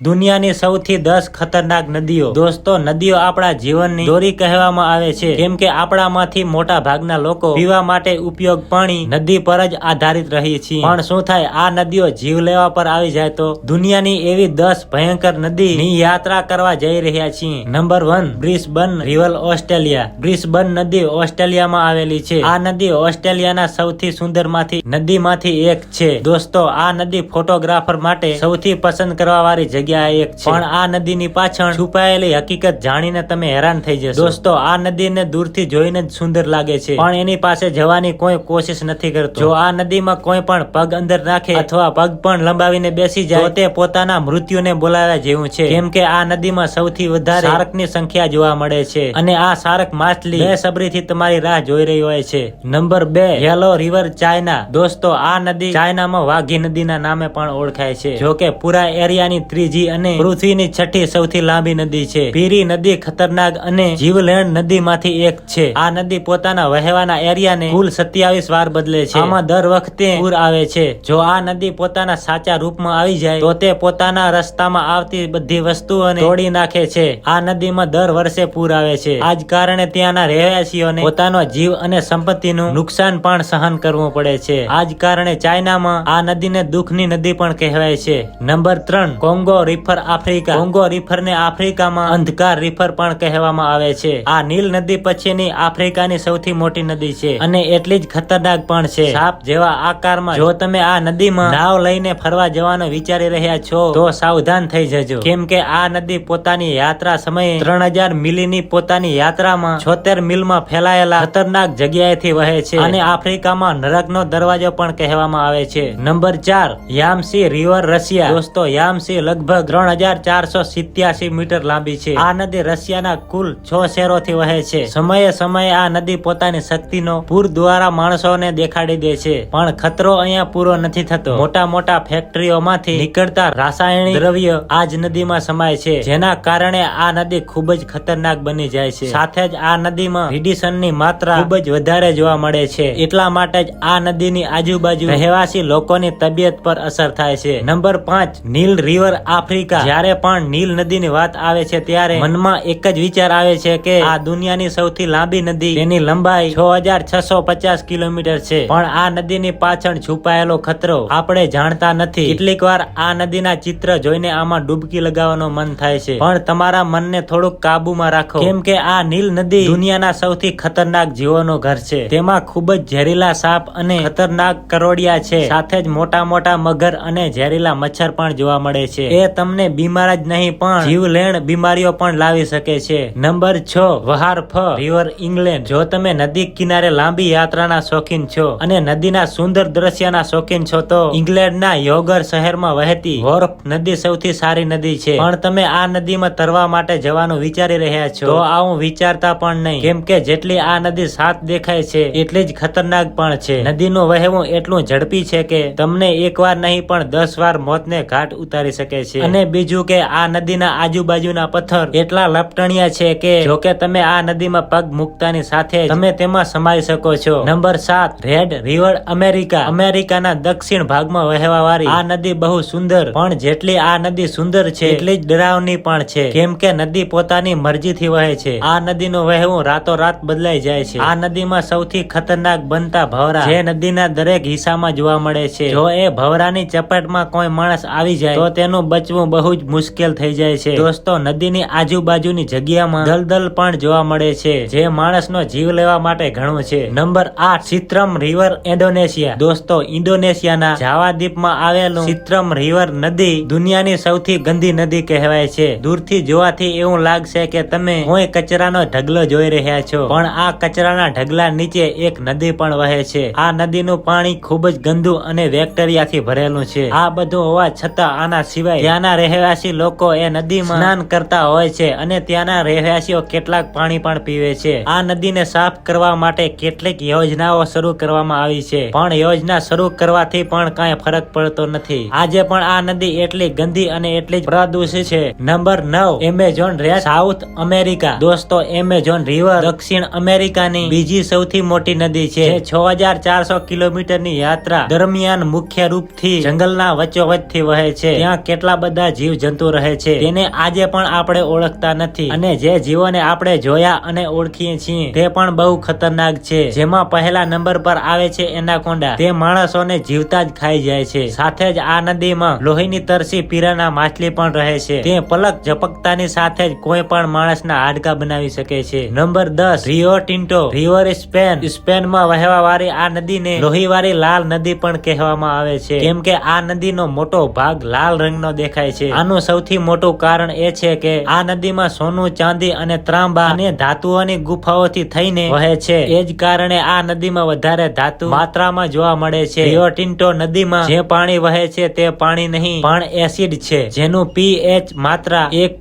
દુનિયાની સૌથી દસ ખતરનાક નદીઓ. દોસ્તો, નદીઓ આપણા જીવનની દોરી કહેવામાં આવે છે. કેમ કે આપણામાંથી મોટા ભાગના લોકો પીવા માટે ઉપયોગ પાણી નદી પર જ આધારિત રહી છે. પણ શું થાય, આ નદીઓ જીવ લેવા પર આવી જાય તો? દુનિયાની એવી દસ ભયંકર નદી ની યાત્રા કરવા જઈ રહ્યા છીએ. Number one, Brisbane river Australia. Brisbane નદી ઓસ્ટ્રેલિયામાં આવેલી છે. આ નદી ઓસ્ટ્રેલિયાના સૌથી સુંદરમાંથી નદીમાંથી એક છે. દોસ્તો, આ નદી ફોટોગ્રાફર માટે સૌથી પસંદ કરવા વાળી જગ્યા એક છે. પણ આ નદીની પાછળ છુપાયેલી હકીકત જાણીને તમે હેરાન થઈ જશો. દોસ્તો આ નદીને દૂરથી જોઈને જ સુંદર લાગે છે. પણ એની પાસે જવાની કોઈ કોશિશ નથી કરતો. જો આ નદીમાં કોઈ પણ પગ અંદર નાખે અથવા પગ પણ લંબાવીને બેસી જાય તે પોતાના મૃત્યુને બોલાવ્યા જેવું છે. કેમ કે આ નદીમાં સૌથી વધારે શાર્કની સંખ્યા જોવા મળે છે. અને આ શાર્ક માછલી બેસબરીથી તમારી રાહ જોઈ રહી હોય છે. નંબર બે યેલો રિવર ચાઇના. દોસ્તો આ નદી ચાઇનામાં વાઘી નદીના નામે પણ ઓળખાય છે. જો કે પૂરા એરિયાની ત્રીજી અને પૃથ્વીની છઠ્ઠી સૌથી લાંબી નદી છે. પીરી નદી ખતરનાક અને જીવલેણ નદીમાંથી એક છે. આ નદી પોતાના વહેવાના એરિયાને કુલ સત્યાવીસ વાર બદલે છે. આમાં દર વખતે પૂર આવે છે. જો આ નદી પોતાના સાચા રૂપમાં આવી જાય, તો તે પોતાના રસ્તામાં આવતી બધી વસ્તુઓને તોડી નાખે છે. આ નદીમાં દર વર્ષે પૂર આવે છે. આજ કારણે ત્યાંના રહેવાસીઓને પોતાનો જીવ અને સંપત્તિનું નુકસાન પણ સહન કરવું પડે છે. આજ કારણે ચાઇનામાં આ નદીને દુઃખની નદી પણ કહેવાય છે. નંબર ત્રણ, કોંગો રિફર આફ્રિકા. કોંગો રિફરને આફ્રિકામાં અંધકાર રિફર પણ કહેવામાં આવે છે. આ નીલ નદી પછીની આફ્રિકાની સૌથી મોટી નદી છે અને એટલી જ ખતરનાક પણ છે. સાપ જેવા આકારમાં જો તમે આ નદીમાં નાવ લઈને ફરવા જવાનું વિચારી રહ્યા છો, તો સાવધાન થઈ જજો. કેમ કે આ નદી પોતાની યાત્રા સમયે ત્રણ હજાર મિલીની પોતાની યાત્રામાં છોતેર મિલમાં ફેલાયેલા ખતરનાક જગ્યાએથી વહે છે અને આફ્રિકામાં નરકનો દરવાજો પણ કહેવામાં આવે છે. નંબર ચાર, યામસી રિવર રશિયા. દોસ્તો, યામસી લગભગ ત્રણ હજાર ચારસો સિત્યાસી મીટર લાંબી છે. આ નદી રશિયાના કુલ છ શહેરોથી વહે છે. સમયે સમયે આ નદી પોતાની શક્તિનો પૂર દ્વારા માણસોને દેખાડી દે છે. પણ ખતરો અહીંયા પૂરો નથી થતો. મોટા મોટા ફેક્ટરીઓમાંથી નીકળતા રાસાયણિક દ્રવ્ય આ જ નદીમાં સમાય છે. જેના કારણે આ નદી ખૂબ જ ખતરનાક બની જાય છે. સાથે જ આ નદીમાં રેડિશનની માત્રા ખૂબ જ વધારે જોવા મળે છે. એટલા માટે જ આ નદીની આજુબાજુ રહેવાસી લોકોની તબિયત પર અસર થાય છે. નંબર પાંચ, નીલ રિવર આફ્રિકા. જ્યારે પણ નીલ નદીની વાત આવે છે, ત્યારે મનમાં એક જ વિચાર આવે છે કે આ દુનિયાની સૌથી લાંબી નદી. તેની લંબાઈ છ કિલોમીટર છે. પણ આ નદીની પાછળ છુપાયેલો ખતરો આપણે જાણતા નથી. કેટલીક વાર આ નદીના ચિત્ર જોઈને આમાં ડૂબકી લગાવવાનો મન થાય છે. પણ તમારા મનને થોડુંક કાબુમાં રાખો. કેમ કે આ નીલ નદી દુનિયાના સૌથી ખતરનાક જીવોનો ઘર છે. તેમાં ખૂબ જ ઝેરીલા સાપ અને ખતરનાક કરોડિયા છે. સાથે જ મોટા મોટા મગર અને ઝેરીલા મચ્છર પણ જોવા મળે છે. એ તમને બીમાર જ નહીં, પણ જીવલેણ બીમારીઓ પણ લાવી શકે છે. નંબર છ, વહાર ફ, રિવર ઇંગ્લેન્ડ. જો તમે નદી કિનારે લાંબી યાત્રાના શોખીન છો અને નદીના સુંદર દ્રશ્યના શોખીન છો, તો ઇંગ્લેન્ડના યોગર શહેરમાં વહેતી વોર્ફ નદી સૌથી સારી નદી છે. પણ તમે આ નદીમાં તરવા માટે જવાનું વિચારી રહ્યા છો, તો આવું વિચારતા પણ નહીં. કેમ કે જેટલી આ નદી સાત દેખાય છે, એટલી જ ખતરનાક પણ છે. નદીનું વહેવું એટલું ઝડપી છે કે તમને એકવાર નહીં, પણ દસ વાર મોતને ઘાટ ઉતારી શકે છે. અને બીજું કે આ નદીના આજુબાજુના પથ્થર એટલા લપટણિયા છે કે જો કે તમે આ નદીમાં પગ મૂકતાની સાથે તમે તેમાં સમાઈ શકો છો. નંબર સાત, રેડ રિવર અમેરિકા. અમેરિકાના દક્ષિણ ભાગમાં વહેવા વાળી આ નદી બહુ સુંદર, પણ જેટલી આ નદી સુંદર છે, એટલી જ ડરાવની પણ છે. કેમ કે નદી પોતાની મરજીથી વહે છે. આ નદીનું વહેવું રાતોરાત બદલાઈ જાય છે. આ નદીમાં સૌથી ખતરનાક બનતા ભવરા. જે નદીના દરેક હિસ્સામાં જોવા મળે છે. જો એ ભવરાની ચપેટમાં કોઈ માણસ આવી જાય, તો તેનું બચવું બહુ જ મુશ્કેલ થઈ જાય છે. દોસ્તો, નદીની આજુબાજુની જગ્યામાં દલદલ પણ જોવા મળે છે, જે માણસનો જીવ લેવા માટે ઘણું છે. નંબર આઠ સિત્રમ રિવર ઇન્ડોનેશિયા. દોસ્તો, ઇન્ડોનેશિયાના જાવા આવેલું સિત્રમ રિવર નદી દુનિયાની સૌથી ગંદી નદી કહેવાય છે. દૂરથી જોવાથી એવું લાગશે કે તમે કોઈ કચરાનો ઢગલો જોઈ રહ્યા છો. પણ આ કચરાના ઢગલા નીચે એક નદી પણ વહે છે. આ નદીનું પાણી ખૂબ જ ગંદુ અને બેક્ટેરિયાથી ભરેલું છે. આ બધું હોવા છતાં આના સિવાય ત્યાંના રહેવાસી લોકો એ નદીમાં સ્નાન કરતા હોય છે અને ત્યાંના રહેવાસીઓ કેટલાક પાણી પણ પીવે છે. આ નદીને સાફ કરવા માટે કેટલીક યોજનાઓ શરૂ કરવામાં આવી છે. પણ યોજના શરૂ કરવાથી પણ કાંઈ ફરક પડતો નથી. આજે પણ આ નદી એટલી ગંદી અને એટલી પ્રદૂષિત છે. નંબર નવ, એમેઝોન રેસ સાઉથ અમેરિકા. દોસ્તો, એમેઝોન રિવર દક્ષિણ અમેરિકાની બીજી સૌથી મોટી નદી છે છ હજાર ચારસો કિલોમીટરની યાત્રા દરમિયાન મુખ્ય રૂપથી જંગલના વચ્ચોવચ્ચથી વહે છે. ત્યાં કેટલા બધા જીવ જંતુ રહે છે. તેને આજે પણ આપણે ઓળખતા નથી. અને જે જીવોને આપણે જોયા અને ઓળખીએ છીએ, તે પણ બહુ ખતરનાક છે. જેમાં પહેલા નંબર પર આવે છે એનાકોન્ડા તે માણસોને જીવતા જ ખાઈ જાય છે. સાથે જ આ નદીમાં લોહીની તરસી પીરાના માછલી પણ રહે છે. તે પલક ઝપકતાની સાથે જ કોઈ પણ માણસના હાડકા બનાવી શકે છે. નંબર દસ, રિયો ટિન્ટો. River Spain. સ્પેનમાં વહેવા વાળી આ નદીને લોહીવાળી લાલ નદી પણ કહેવામાં આવે છે. કેમ કે આ નદીનો મોટો ભાગ લાલ રંગનો દેખાય છે. આનું સૌથી મોટું કારણ એ છે કે આ નદીમાં સોનું, ચાંદી અને ત્રાંબા અને ધાતુઓની ગુફાઓથી થઈને વહે છે. એ જ કારણે આ નદીમાં વધારે ધાતુ માત્રામાં જોવા મળે છે. રિયો નદીમાં જે પાણી વહે છે તે પાણી નહીં, પણ એસિડ છે, જેનું પીએચ માત્રા એક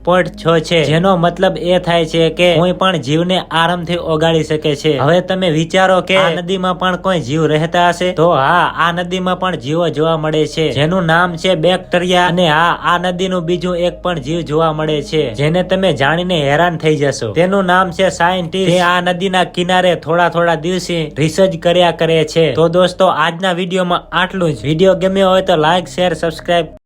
છે જેનો મતલબ એ થાય છે કે કોઈ પણ જીવને આરામથી ઓગાળી શકે છે. હવે તમે વિચારો કે આ નદીમાં પણ કોઈ જીવ રહેતા હશે? તો હા, આ નદીમાં પણ જીવો જોવા મળે છે. જેનું નામ છે બેક્ટેરિયા અને હા આ નદીનું બીજું એક પણ જીવ જોવા મળે છે, જેને તમે જાણીને હેરાન થઈ જશો. તેનું નામ છે સાયન્ટિસ્ટ. આ નદીના કિનારે થોડા થોડા દિવસે રિસર્ચ કર્યા કરે છે. તો દોસ્તો, આજના વિડીયોમાં આટલું જ. વીડિયો ગમ્યો હોય તો લાઈક, શેર, સબસ્ક્રાઇબ